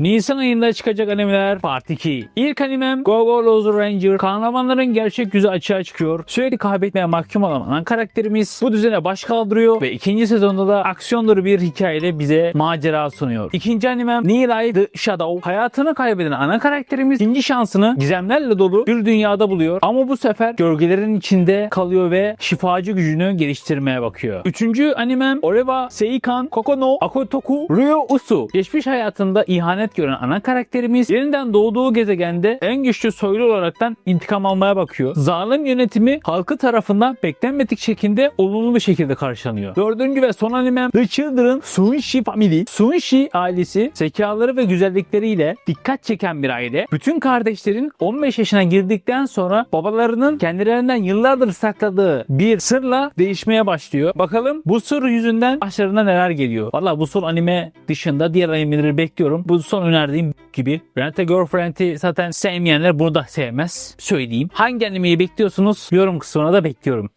Nisan ayında çıkacak animeler Part 2. İlk animem Go Go Loser Ranger. Kahramanların gerçek yüzü açığa çıkıyor. Sürekli kaybetmeye mahkum olan ana karakterimiz bu düzene baş kaldırıyor ve ikinci sezonda da aksiyon dolu bir hikayeyle bize macera sunuyor. İkinci animem Nilay The Shadow. Hayatını kaybeden ana karakterimiz ikinci şansını gizemlerle dolu bir dünyada buluyor. Ama bu sefer gölgelerin içinde kalıyor ve şifacı gücünü geliştirmeye bakıyor. Üçüncü animem Oreva Seikan Kokono Akotoku Ryo Usu. Geçmiş hayatında ihanet gören ana karakterimiz yeniden doğduğu gezegende en güçlü soylu olaraktan intikam almaya bakıyor. Zalim yönetimi halkı tarafından beklenmedik şekilde olumlu bir şekilde karşılanıyor. Dördüncü ve son animem The Children Sunshi Family. Sunshi ailesi zekaları ve güzellikleriyle dikkat çeken bir aile. Bütün kardeşlerin 15 yaşına girdikten sonra babalarının kendilerinden yıllardır sakladığı bir sırla değişmeye başlıyor. Bakalım bu sır yüzünden başlarına neler geliyor. Valla bu son anime dışında diğer animeleri bekliyorum. Bu son önerdiğim gibi Rent a Girlfriend'i zaten sevmeyenler bunu da sevmez. Söyleyeyim. Hangi animeyi bekliyorsunuz? Yorum kısmına da bekliyorum.